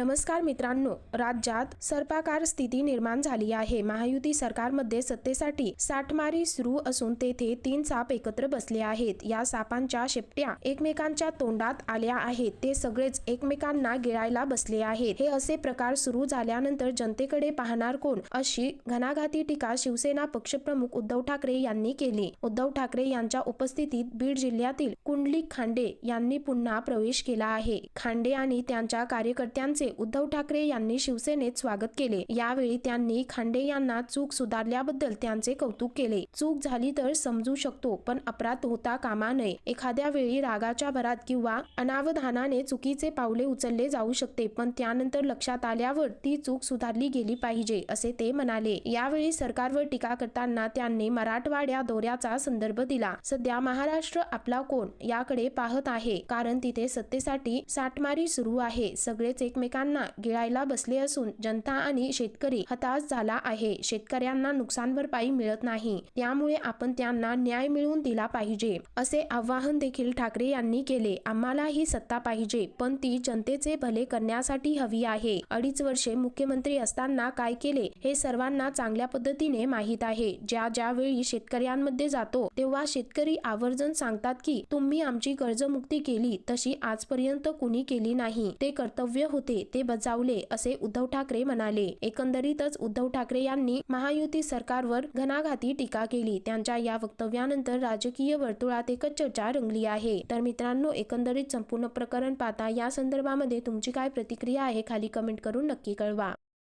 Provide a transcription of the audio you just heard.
नमस्कार मित्रांनो राज्यात सर्पाकार स्थिती निर्माण झाली आहे. महायुती सरकारमध्ये सत्तेसाठी साठमारी सुरू असून तेथे तीन साप एकत्र बसले आहेत. या सापांच्या शेपट्या एकमेकांच्या तोंडात आल्या आहेत. ते सगळेच एकमेकांना गिळायला बसले आहेत. हे असे प्रकार सुरू झाल्यानंतर जनतेकडे पाहणार कोण? अशी घणाघाती टीका शिवसेना पक्षप्रमुख उद्धव ठाकरे यांनी केली. उद्धव ठाकरे यांच्या उपस्थितीत बीड जिल्ह्यातील कुंडलिक खांडे यांनी पुन्हा प्रवेश केला आहे. खांडे आणि त्यांच्या कार्यकर्त्यांचे उद्धव ठाकरे यांनी शिवसेनेत स्वागत केले. यावेळी त्यांनी खांडे यांना चूक सुधारल्याबद्दल त्यांचे कौतुक केले. चूक झाली तर समजू शकतो पण अपराध होता कामा नये. एखाद्या वेळी रागाच्या भरात किंवा अनावधानाने चुकीचे पावले उचलले जाऊ शकते पण त्यानंतर लक्षात आल्यावर ती चूक सुधारली गेली पाहिजे असे ते म्हणाले. यावेळी सरकारवर टीका करताना त्यांनी मराठवाड्या दौऱ्याचा संदर्भ दिला. सध्या महाराष्ट्र आपला कोण याकडे पाहत आहे कारण तिथे सत्तेसाठी साठमारी सुरू आहे. सगळेच एकमेकांना गिळायला बसले असून जनता आणि शेतकरी हताश झाला आहे. शेतकऱ्यांना नुकसान भरपाई मिळत नाही. त्यामुळे आपण त्यांना न्याय मिळवून दिला पाहिजे असे आवाहन देखील ठाकरे यांनी केले. आम्हाला ही सत्ता पाहिजे पण ती जनतेचे भले करण्यासाठी हवी आहे. अडीच वर्षे मुख्यमंत्री असताना काय केले हे सर्वांना चांगल्या पद्धतीने माहीत आहे. ज्या ज्या वेळी शेतकऱ्यांमध्ये जातो तेव्हा शेतकरी आवर्जून सांगतात की तुम्ही आमची कर्जमुक्ती केली तशी आजपर्यंत कुणी केली नाही. ते कर्तव्य होते ते बजावले असे उद्धव ठाकरे म्हणाले. एकंदरीतच उद्धव ठाकरे यांनी महायुती सरकारवर घणाघाती टीका केली. त्यांच्या या वक्तव्यानंतर राजकीय वर्तुळात एकच चर्चा रंगली आहे. तर मित्रांनो एकंदरीत संपूर्ण प्रकरण पाहता या संदर्भामध्ये तुमची काय प्रतिक्रिया आहे खाली कमेंट करून नक्की कळवा.